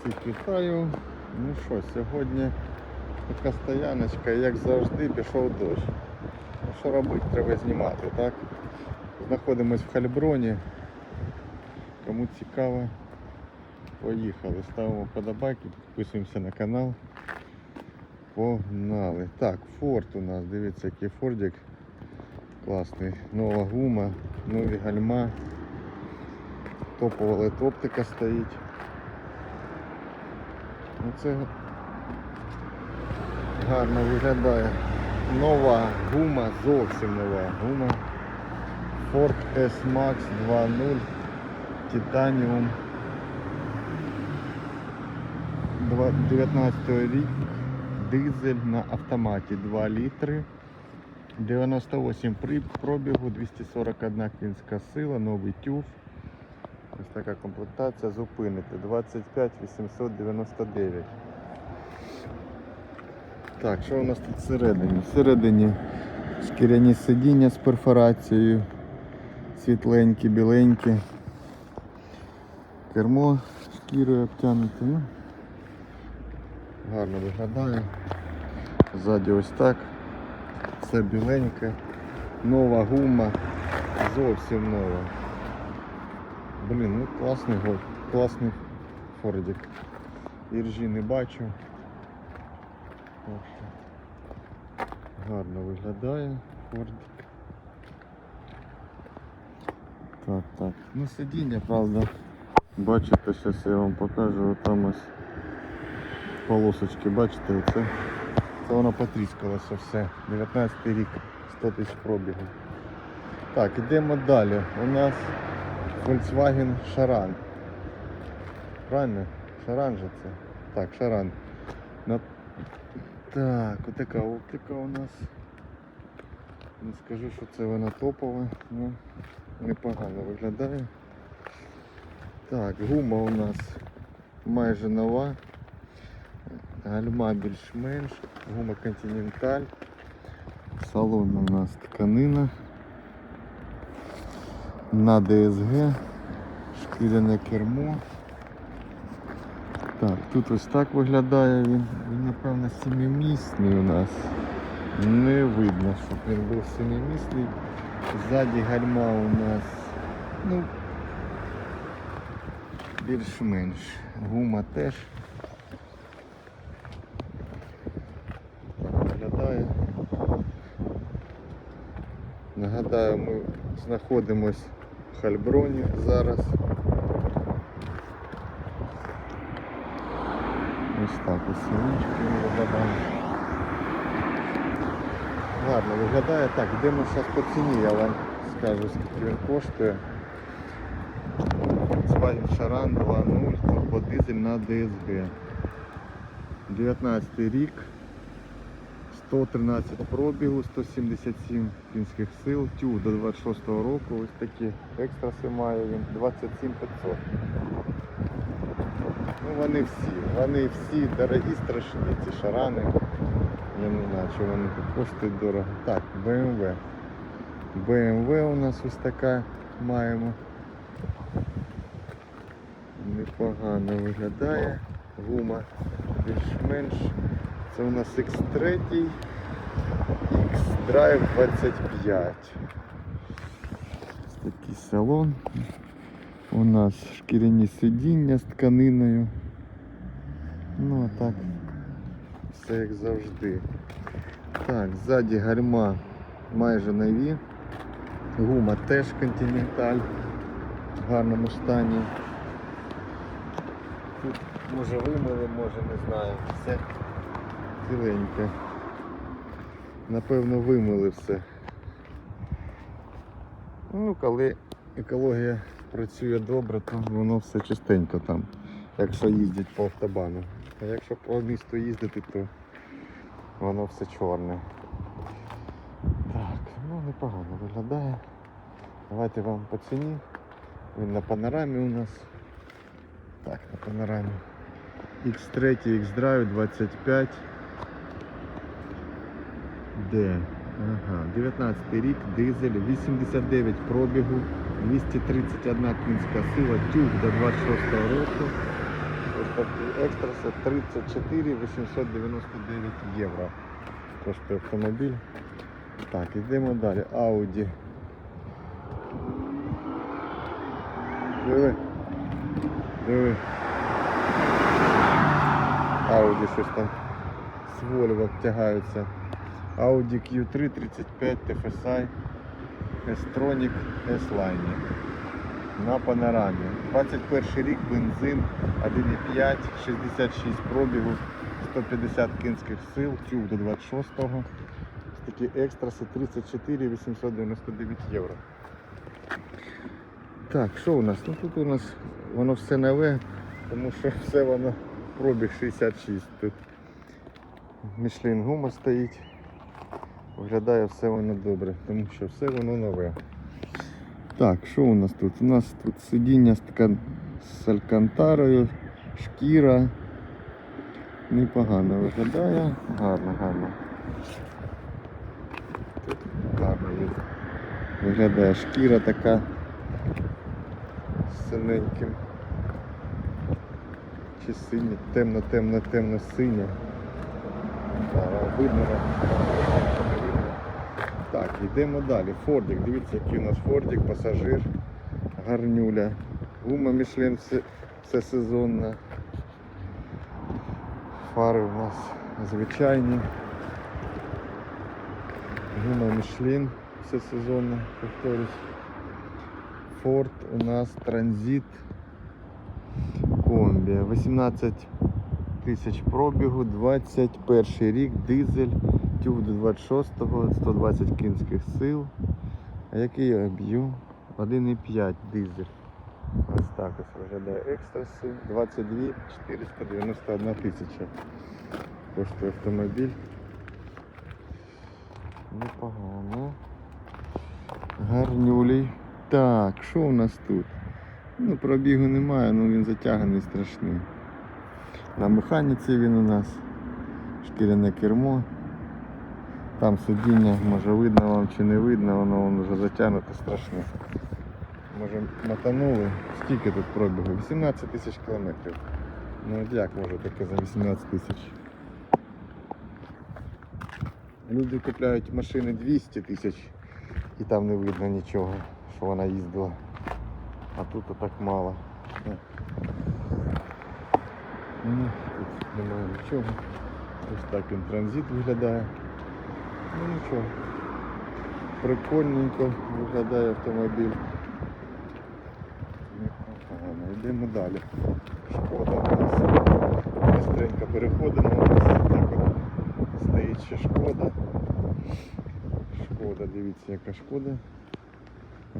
Всіх вітаю. Ну що, сьогодні така стояночка, як завжди, пішов дощ. Ну що робити, треба знімати, так? Знаходимось в Хальброні. Кому цікаво, поїхали. Ставимо подобайки, підписуємося на канал. Погнали. Так, форт у нас, дивіться, який фордик класний. Нова гума, нові гальма. Топова летоптика стоїть. Це гарно виглядає. Нова гума, зовсім нова гума. Ford S-Max 2.0 Titanium 19 рік. Дизель на автоматі 2 літри. 98 при- пробігу, 241 кінська сила, новий тюф. Ось така комплектація зупинити 25 899. Так, що у нас тут всередині? Всередині шкіряні сидіння з перфорацією, світленькі, біленькі. Кермо шкірою обтягнуте. Ну, гарно виглядає. Ззаді ось так. Все біленьке. Нова гума. Зовсім нова. Блін, ну класний год, класний фордик. Іржі не бачу. Гарно виглядає фордик. Так, так. Ну сидіння, правда. Бачите, зараз я вам покажу, там ось полосочки, бачите, оце. Це воно потріскалося все. 19 рік, 100 тисяч пробігу. Так, ідемо далі. У нас Volkswagen Шаран. Правильно? Шаран же це? Так, Шаран. На... Так, отака оптика у нас. Не скажу, що це вона топова, ну непогано виглядає. Так, гума у нас майже нова. Гальма більш-менш, гума Continental. Салон у нас тканина. На ДСГ. Шкіряне кермо. Так, тут ось так виглядає він. Він, напевно, сімимісний у нас. Не видно, щоб він був сімимісний. Ззаді гальма у нас, ну, більш-менш. Гума теж. Так виглядає. Нагадаю, ми знаходимось Хальброні зараз. Ось так ось синички виглядає. Гарно виглядає. Так, йдемо зараз по ціні, я вам скажу скільки він коштує. Volkswagen Charan 2.0 турбодизель на DSG. 19 рік. 113 пробігу, 177 кінських сил, тюг до 26 року, ось такі екстраси має він, 27 500. Ну вони всі, вони всі дорогі, страшні, ці шарани. Я не знаю, чи вони тут коштують дорого. Так, BMW. BMW у нас ось така маємо. Непогано виглядає. Гума більш-менш. Це у нас X3 X-Drive 25. Ось такий салон. У нас шкіряні сидіння з тканиною. Ну а так, все як завжди. Так, ззаді гальма майже нові. Гума теж континенталь в гарному стані. Тут може вимили, може не знаю. Все ціленьке. Напевно вимили все. Ну, коли екологія працює добре, то воно все чистенько там, якщо їздять по автобану. А якщо по місту їздити, то воно все чорне. Так, ну непогано виглядає. Давайте вам по ціні. Він на панорамі у нас. Так, на панорамі. X3, X-Drive 25. Де? Ага, 19 рік, дизель, 89 пробігу, 231 кінська сила, тюг до 26 року. Ось такий екстраса 34 899 євро. Коштує автомобіль. Так, йдемо далі. Audi. Диви. Диви. Audi щось там з Volvo тягаються. Audi Q3 35 TFSI S-Tronic S-Line на панорамі. 21 рік, бензин 1,5, 66 пробігу, 150 кінських сил, тюб до 26-го. Такі екстраси 34 899 євро. Так, що у нас? Ну тут у нас воно все нове, тому що все воно пробіг 66 тут. Мішлін гума стоїть. Виглядає все воно добре, тому що все воно нове. Так, що у нас тут? У нас тут сидіння з алькантарою, шкіра. Непогано виглядає. Гарно, гарно. Тут гарно виглядає шкіра така з синеньким. Чи синє, темно, темно, темно синє. Видно. Так, йдемо далі. Фордик, дивіться, який у нас Фордик, пасажир, гарнюля. Гума Мішлен все, сезонна. Фари у нас звичайні. Гума Мішлен все сезонно, повторюсь. Форд у нас транзит комбі. 18 тисяч пробігу, 21 рік, дизель, тюг до 26-го, 120 кінських сил. А який об'єм? 1,5 дизель. Ось так ось виглядає екстраси. 22 491 тисяча. Коштує автомобіль. Непогано. Гарнюлей. Так, що у нас тут? Ну, пробігу немає, але він затяганий страшний. На механіці він у нас. Шкіряне кермо. Там сидіння, може видно вам чи не видно, воно воно вже затягнуто страшне. Може мотанули. Скільки тут пробігу? 18 тисяч кілометрів. Ну от як може таке за 18 тисяч? Люди купляють машини 200 тисяч і там не видно нічого, що вона їздила. А тут так мало. Ну, тут немає нічого. Ось так він транзит виглядає. Ну нічого. Прикольненько виглядає автомобіль. Непогано. Йдемо далі. Шкода у нас. Быстренько переходимо. У нас так от стоїть ще шкода. Шкода, дивіться яка шкода.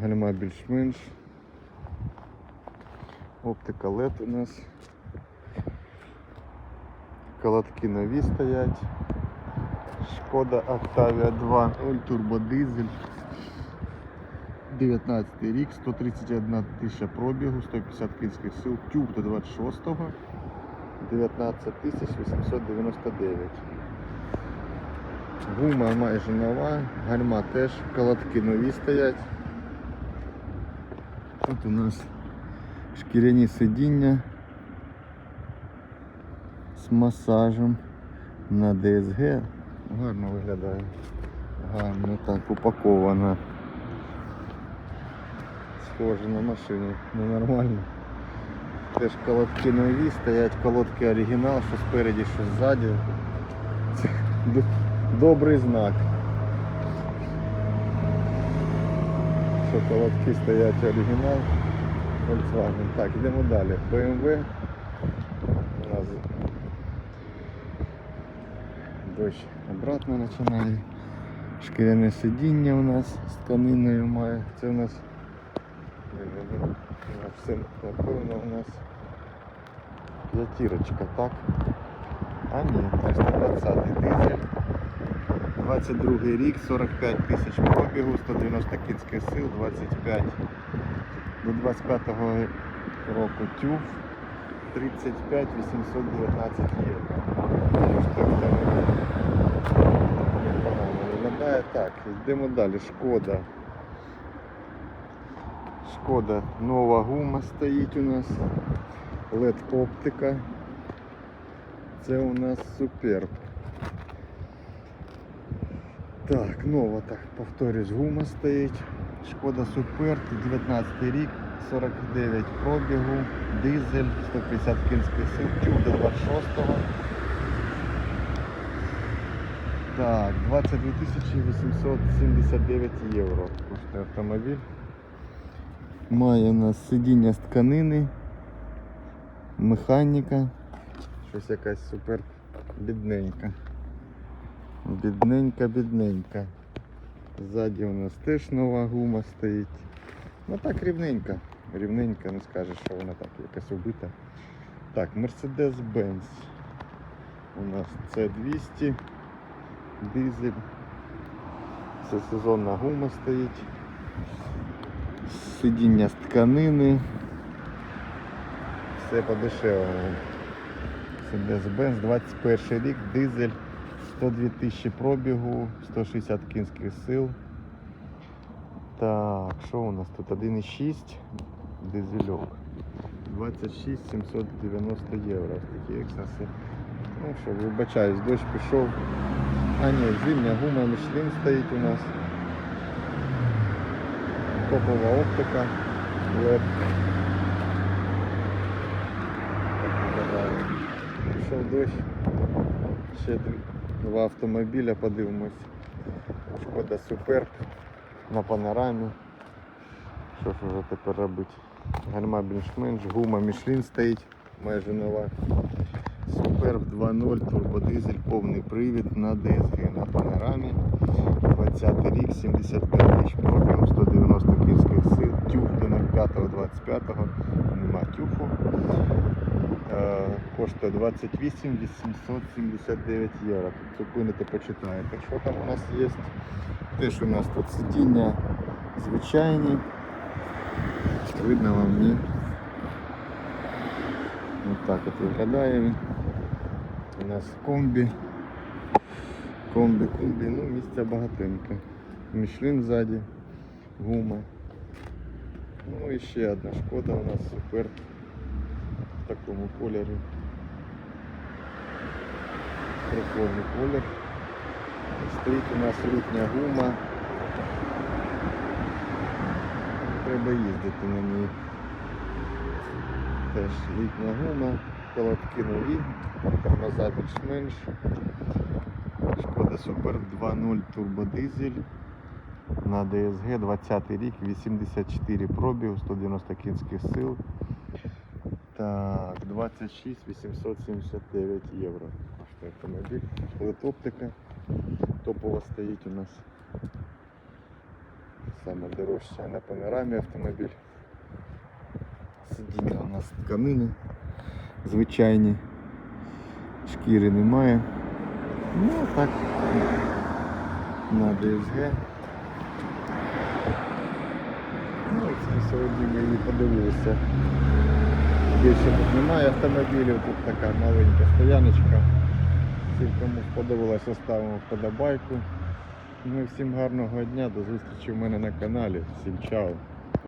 Гальма більш-менш. Оптика LED у нас. Колодки нові стоять. Шкода Octavia 2, 0 турбодизель. 19 рік, 131 тисяча пробігу, 150 кінських сил, тюб до 26-го, 19 899. Гума майже нова, гальма теж, колодки нові стоять. Тут у нас шкіряні сидіння з масажем на DSG. Гарно виглядає. Гарно так упаковано. Схоже на машині, ну нормально. Теж колодки нові, стоять колодки оригінал, що спереді, що ззаді. Це добрий знак. Що колодки стоять оригінал. Volkswagen. Так, йдемо далі. BMW. У нас дощ обратно починає. Шкіряне сидіння у нас з тканиною має. Це у нас е, е, все напевно у нас п'ятірочка, так? А ні, це 120 дизель. 22 рік, 45 тисяч пробігу, 190 кінських сил, 25 до 25-го року тюф 35 819 євро. Виглядає так. Йдемо далі. Шкода. Шкода нова гума стоїть у нас. LED оптика. Це у нас суперб. Так, нова, так, повторюсь, гума стоїть. Шкода Суперб, 19 рік, 49 пробігу, дизель, 150 кінських сил, тюб до 26-го. Так, 22 879 євро коштує автомобіль. Має у нас сидіння з тканини, механіка. Щось якась супер бідненька. Бідненька, бідненька. Ззаді у нас теж нова гума стоїть. Ну так рівненька. Рівненька, не скажеш, що вона так якась убита. Так, Mercedes-Benz. У нас C200. Дизель. Це сезонна гума стоїть. Сидіння з тканини. Все по-дешевому. Mercedes-Benz, 21 рік, дизель, 102 тисячі пробігу, 160 кінських сил. Так, що у нас тут? 1,6 дизельок. 26 790 євро. Такі ексаси. Ну що, вибачаюсь, дощ пішов. А ні, зимня гума Michelin стоїть у нас. Топова оптика. LED. Пішов дощ. Ще два автомобіля подивимось. Шкода Суперб на панорамі. Що ж вже тепер робити? Гальма більш-менш, гума Michelin стоїть, майже нова. Суперб 2.0 турбодизель, повний привід на DSG на панорамі. 20 рік, 75 тисяч пробігу, 190 кінських сил, тюф до 05.25, нема тюфу. Е, коштує 28 879 євро. Тут зупините, почитаєте. Що там у нас є? Теж у нас тут сидіння звичайні. Видно вам ні. Ось так от виглядає він. Нас комбі. Комбі, комбі, ну місця багатенько. Мішлін ззаді, гума. Ну і ще одна шкода у нас супер в такому кольорі. Прикольний колір. Стоїть у нас літня гума. Треба їздити на ній. Теж літня гума, колодки нові, тормоза більш-менш. Шкода Супер 2.0 турбодизель на DSG 20 рік, 84 пробіг, 190 кінських сил. Так, 26 879 євро. Коштує автомобіль. Летоптика топова стоїть у нас. Саме дорожча на панорамі автомобіль. Сидіння у нас тканини звичайні. Шкіри немає. Ну так. На DSG. Ну, це сьогодні ми її подивилися. Більше тут немає автомобілів, тут така маленька стояночка. Всім кому сподобалося, ставимо вподобайку. Ну і всім гарного дня, до зустрічі в мене на каналі. Всім чао!